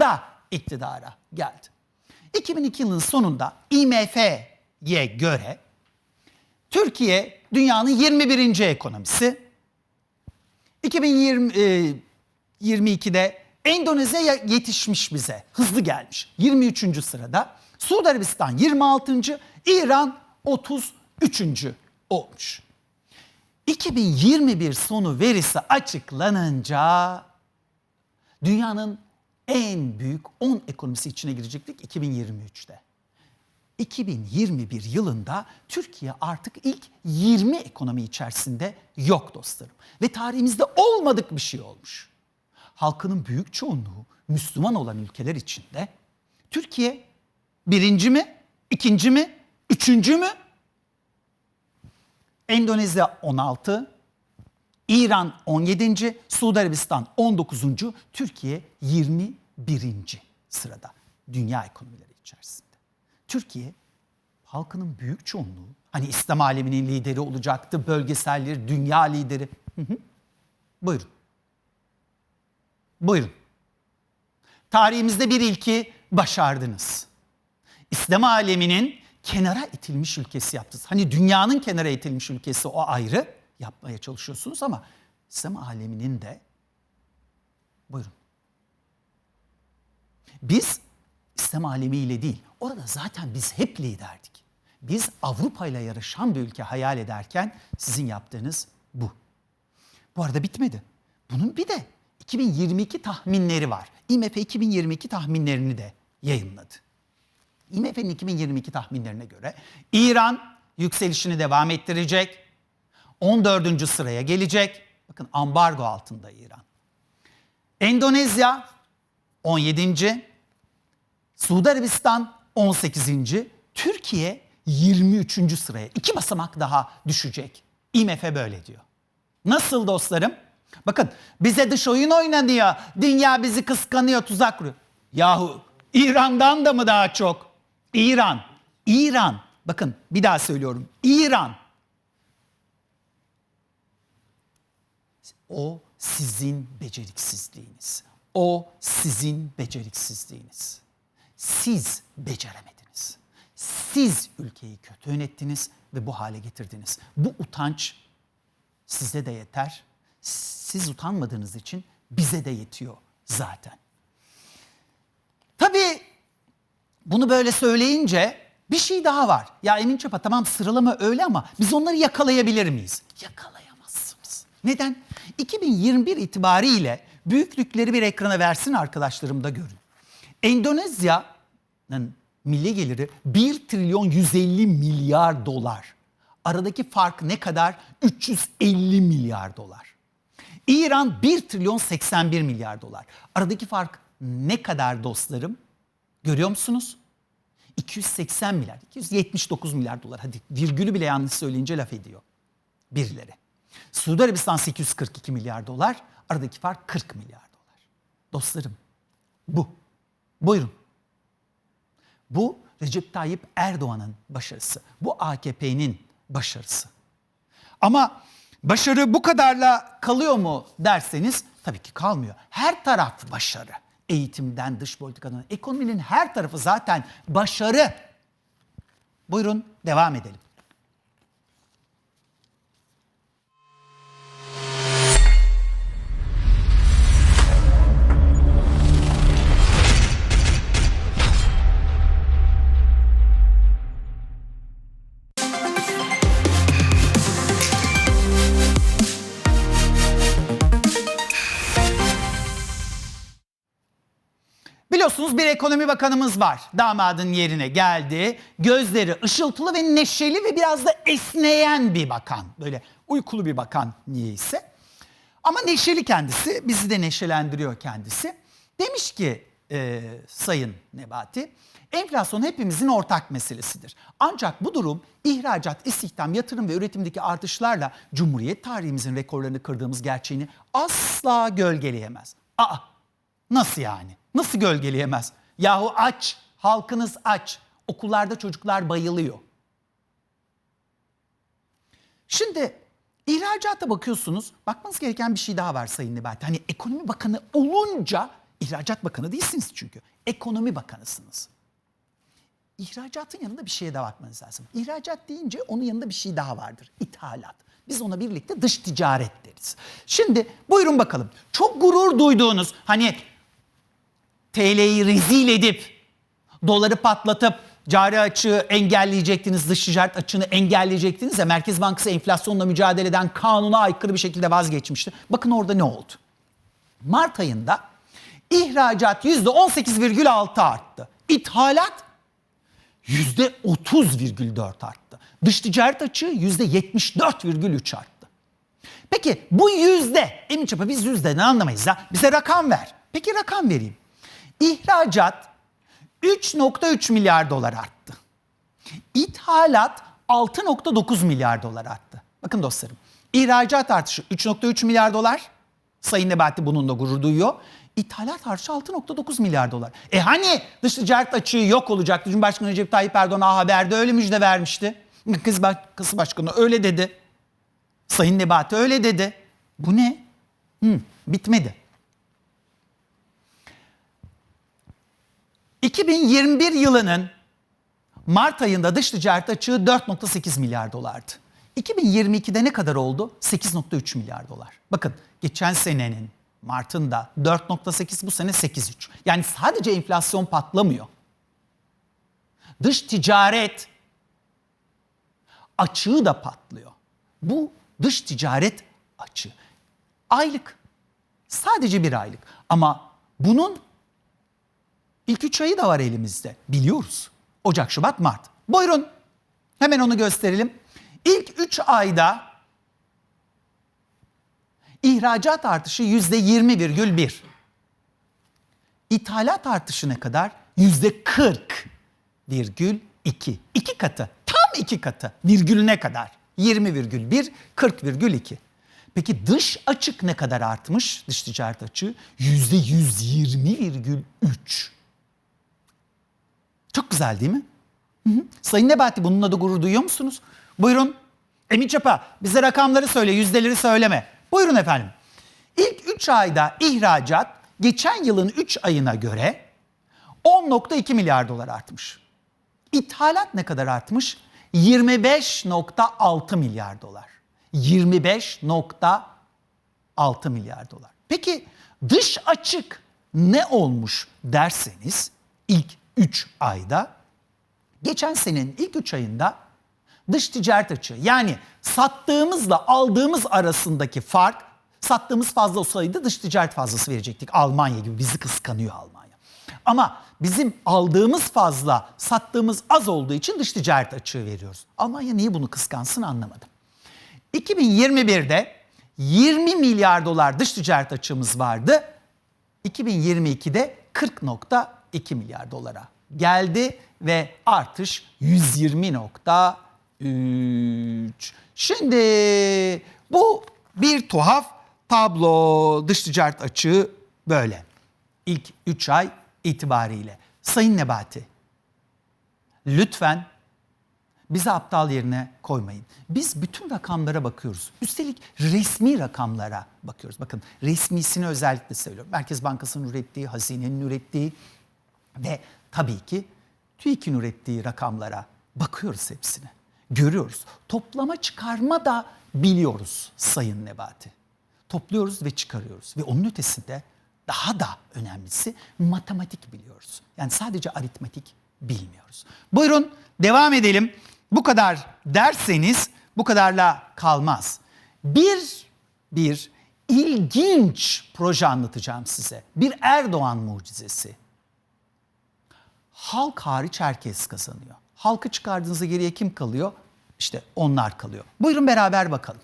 yılında iktidara geldi. 2002 yılının sonunda IMF'ye göre Türkiye dünyanın 21. ekonomisi. 2022'de Endonezya yetişmiş bize. Hızlı gelmiş. 23. sırada. Suudi Arabistan 26. İran 33. olmuş. 2021 sonu verisi açıklanınca dünyanın en büyük 10 ekonomisi içine girecektik 2023'te. 2021 yılında Türkiye artık ilk 20 ekonomi içerisinde yok dostlarım. Ve tarihimizde olmadık bir şey olmuş. Halkının büyük çoğunluğu Müslüman olan ülkeler içinde Türkiye birinci mi, ikinci mi, üçüncü mü? Endonezya 16, İran 17. Suudi Arabistan 19. Türkiye 21. sırada dünya ekonomileri içerisinde. Türkiye halkının büyük çoğunluğu hani İslam aleminin lideri olacaktı, bölgeselleri, dünya lideri. Hı hı. Buyurun. Buyurun. Tarihimizde bir ilki başardınız. İslam aleminin kenara itilmiş ülkesi yaptınız. Hani dünyanın kenara itilmiş ülkesi o ayrı yapmaya çalışıyorsunuz ama İslam aleminin de buyurun. Biz İslam alemiyle değil, orada zaten biz hep liderdik. Biz Avrupa ile yarışan bir ülke hayal ederken sizin yaptığınız bu. Bu arada bitmedi. Bunun bir de 2022 tahminleri var. IMF 2022 tahminlerini de yayınladı. IMF'nin 2022 tahminlerine göre İran yükselişini devam ettirecek. 14. sıraya gelecek. Bakın ambargo altında İran. Endonezya 17. Suudi Arabistan 18. Türkiye 23. sıraya. iki basamak daha düşecek. IMF böyle diyor. Nasıl dostlarım? Bakın bize dış oyun oynanıyor. Dünya bizi kıskanıyor, tuzak kuruyor. Yahu İran'dan da mı daha çok? İran, İran. Bakın bir daha söylüyorum. İran. O sizin beceriksizliğiniz. O sizin beceriksizliğiniz. Siz beceremediniz. Siz ülkeyi kötü yönettiniz ve bu hale getirdiniz. Bu utanç size de yeter. Siz utanmadığınız için bize de yetiyor zaten. Tabii bunu böyle söyleyince bir şey daha var. Ya Emin Çapa tamam sıralama öyle ama biz onları yakalayabilir miyiz? Yakalayamazsınız. Neden? 2021 itibariyle büyüklükleri bir ekrana versin arkadaşlarım da görün. Endonezya'nın milli geliri 1 trilyon 150 milyar dolar. Aradaki fark ne kadar? 350 milyar dolar. İran 1 trilyon 81 milyar dolar. Aradaki fark ne kadar dostlarım? Görüyor musunuz? 280 milyar, 279 milyar dolar. Hadi virgülü bile yanlış söyleyince laf ediyor birileri. Suudi Arabistan 842 milyar dolar, aradaki fark 40 milyar dolar. Dostlarım bu. Buyurun. Bu Recep Tayyip Erdoğan'ın başarısı. Bu AKP'nin başarısı. Ama başarı bu kadarla kalıyor mu derseniz tabii ki kalmıyor. Her taraf başarı. Eğitimden dış politikadan ekonominin her tarafı zaten başarı. Buyurun devam edelim. Biliyorsunuz bir ekonomi bakanımız var. Damadın yerine geldi. Gözleri ışıltılı ve neşeli ve biraz da esneyen bir bakan. Böyle uykulu bir bakan niyeyse. Ama neşeli kendisi. Bizi de neşelendiriyor kendisi. Demiş ki e, Sayın Nebati, enflasyon hepimizin ortak meselesidir. Ancak bu durum ihracat, istihdam, yatırım ve üretimdeki artışlarla Cumhuriyet tarihimizin rekorlarını kırdığımız gerçeğini asla gölgeleyemez. Aa Nasıl yani? Nasıl gölgeleyemez? Yahu aç, halkınız aç. Okullarda çocuklar bayılıyor. Şimdi ihracata bakıyorsunuz. Bakmanız gereken bir şey daha var Sayın Nebati. Hani ekonomi bakanı olunca İhracat Bakanı değilsiniz çünkü. Ekonomi Bakanısınız. İhracatın yanında bir şeye daha bakmanız lazım. İhracat deyince onun yanında bir şey daha vardır. İthalat. Biz ona birlikte dış ticaret deriz. Şimdi buyurun bakalım. Çok gurur duyduğunuz hani TL'yi rezil edip doları patlatıp cari açığı engelleyecektiniz, dış ticaret açığını engelleyecektiniz ya Merkez Bankası enflasyonla mücadele eden kanuna aykırı bir şekilde vazgeçmişti. Bakın orada ne oldu? Mart ayında ihracat %18,6 arttı. İthalat %30,4 arttı. Dış ticaret açığı %74,3 arttı. Peki bu yüzde, Emin Çapa biz yüzde ne anlamayız ya? Bize rakam ver. Peki rakam vereyim. İhracat 3.3 milyar dolar arttı. İthalat 6.9 milyar dolar arttı. Bakın dostlarım. İhracat artışı 3.3 milyar dolar. Sayın Nebati bununla gurur duyuyor. İthalat artışı 6.9 milyar dolar. E hani dış ticaret açığı yok olacaktı. Cumhurbaşkanı Recep Tayyip Erdoğan A Haber'de öyle müjde vermişti. Kız Bankası Başkanı öyle dedi. Sayın Nebati öyle dedi. Bu ne? Hı, bitmedi. 2021 yılının Mart ayında dış ticaret açığı 4.8 milyar dolardı. 2022'de ne kadar oldu? 8.3 milyar dolar. Bakın geçen senenin Mart'ında 4.8 bu sene 8.3. Yani sadece enflasyon patlamıyor. Dış ticaret açığı da patlıyor. Bu dış ticaret açığı. Aylık. Sadece bir aylık. Ama bunun ilk üç ayı da var elimizde. Biliyoruz. Ocak, Şubat, Mart. Buyurun. Hemen onu gösterelim. İlk 3 ayda ihracat artışı yüzde 20,1. İthalat artışı ne kadar? Yüzde 40,2. İki katı. Tam iki katı. Virgülüne kadar. 20,1, 40,2. Peki dış açık ne kadar artmış? Dış ticaret açığı yüzde 120,3. Çok güzel değil mi? Hı hı. Sayın Nebati bununla da gurur duyuyor musunuz? Buyurun. Emin Çapa bize rakamları söyle, yüzdeleri söyleme. Buyurun efendim. İlk 3 ayda ihracat geçen yılın 3 ayına göre 10.2 milyar dolar artmış. İthalat ne kadar artmış? 25.6 milyar dolar. 25.6 milyar dolar. Peki dış açık ne olmuş derseniz ilk 3 ayda geçen senenin ilk 3 ayında dış ticaret açığı yani sattığımızla aldığımız arasındaki fark sattığımız fazla olsaydı dış ticaret fazlası verecektik. Almanya gibi bizi kıskanıyor Almanya. Ama bizim aldığımız fazla, sattığımız az olduğu için dış ticaret açığı veriyoruz. Almanya niye bunu kıskansın anlamadım. 2021'de 20 milyar dolar dış ticaret açığımız vardı. 2022'de 40.2 milyar dolara geldi ve artış 120.3. Şimdi bu bir tuhaf tablo dış ticaret açığı böyle. İlk 3 ay itibariyle. Sayın Nebati lütfen bizi aptal yerine koymayın. Biz bütün rakamlara bakıyoruz. Üstelik resmi rakamlara bakıyoruz. Bakın resmisini özellikle söylüyorum. Merkez Bankası'nın ürettiği, hazinenin ürettiği ve tabii ki TÜİK'in ürettiği rakamlara bakıyoruz hepsine. Görüyoruz. Toplama çıkarma da biliyoruz Sayın Nebati. Topluyoruz ve çıkarıyoruz. Ve onun ötesinde daha da önemlisi matematik biliyoruz. Yani sadece aritmetik bilmiyoruz. Buyurun devam edelim. Bu kadar derseniz bu kadarla kalmaz. Bir, bir ilginç proje anlatacağım size. Bir Erdoğan mucizesi. Halk hariç herkes kazanıyor. Halkı çıkardığınızda geriye kim kalıyor? İşte onlar kalıyor. Buyurun beraber bakalım.